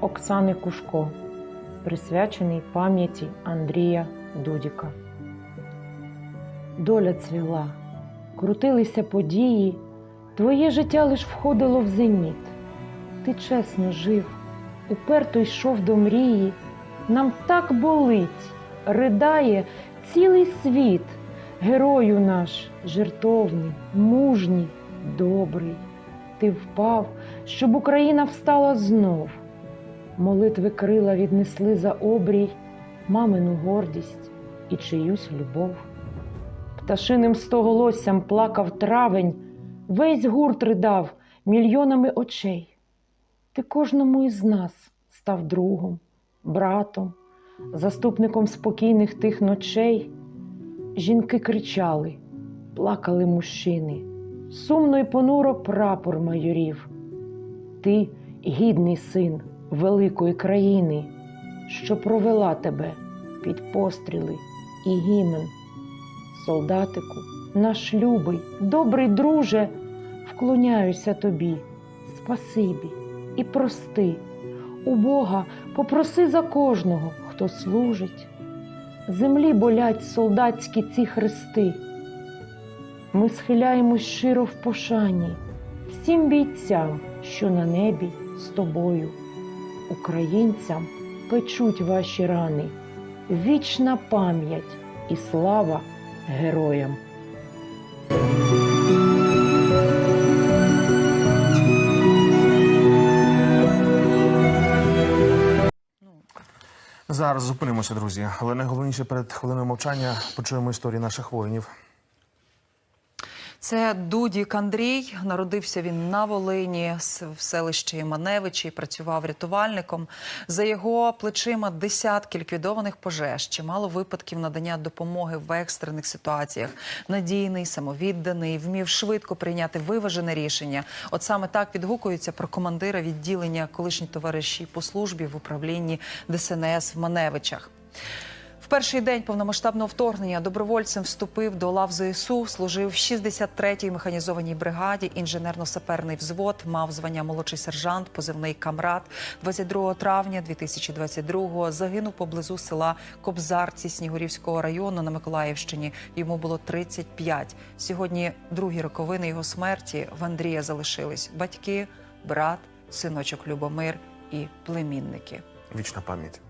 Оксани Кушко, присвячений пам'яті Андрія Дудіка. Доля цвіла, крутилися події, твоє життя лиш входило в зеніт. Ти чесно жив, уперто йшов до мрії. Нам так болить, ридає цілий світ. Герою наш жертовний, мужній, добрий. Ти впав, щоб Україна встала знов. Молитви крила віднесли за обрій мамину гордість і чиюсь любов. Пташиним стоголоссям плакав травень, весь гурт ридав мільйонами очей. Ти кожному із нас став другом, братом, заступником спокійних тих ночей. Жінки кричали, плакали мужчини, сумно й понуро прапор майорів. Ти гідний син великої країни, що провела тебе під постріли і гімен. Солдатику, наш любий, добрий друже, вклоняюся тобі, спасибі і прости. У Бога попроси за кожного, хто служить. Землі болять солдатські ці хрести. Ми схиляємось широ в пошані всім бійцям, що на небі з тобою, українцям печуть ваші рани, вічна пам'ять і слава героям. Зараз зупинимося, друзі. Але найголовніше перед хвилиною мовчання почуємо історії наших воїнів. Це Дудік Андрій. Народився він на Волині в селищі Маневичі. Працював рятувальником. За його плечима десятки ліквідованих пожеж, чимало випадків надання допомоги в екстрених ситуаціях. Надійний, самовідданий, вмів швидко прийняти виважене рішення. От саме так відгукуються про командира відділення колишні товариші по службі в управлінні ДСНС в Маневичах. Перший день повномасштабного вторгнення добровольцем вступив до лав ЗСУ, служив в 63-й механізованій бригаді, інженерно-саперний взвод, мав звання молодший сержант, позивний камрад. 22 травня 2022-го загинув поблизу села Кобзарці Снігурівського району на Миколаївщині. Йому було 35. Сьогодні другі роковини його смерті в Андрія залишились батьки, брат, синочок Любомир і племінники. Вічна пам'ять.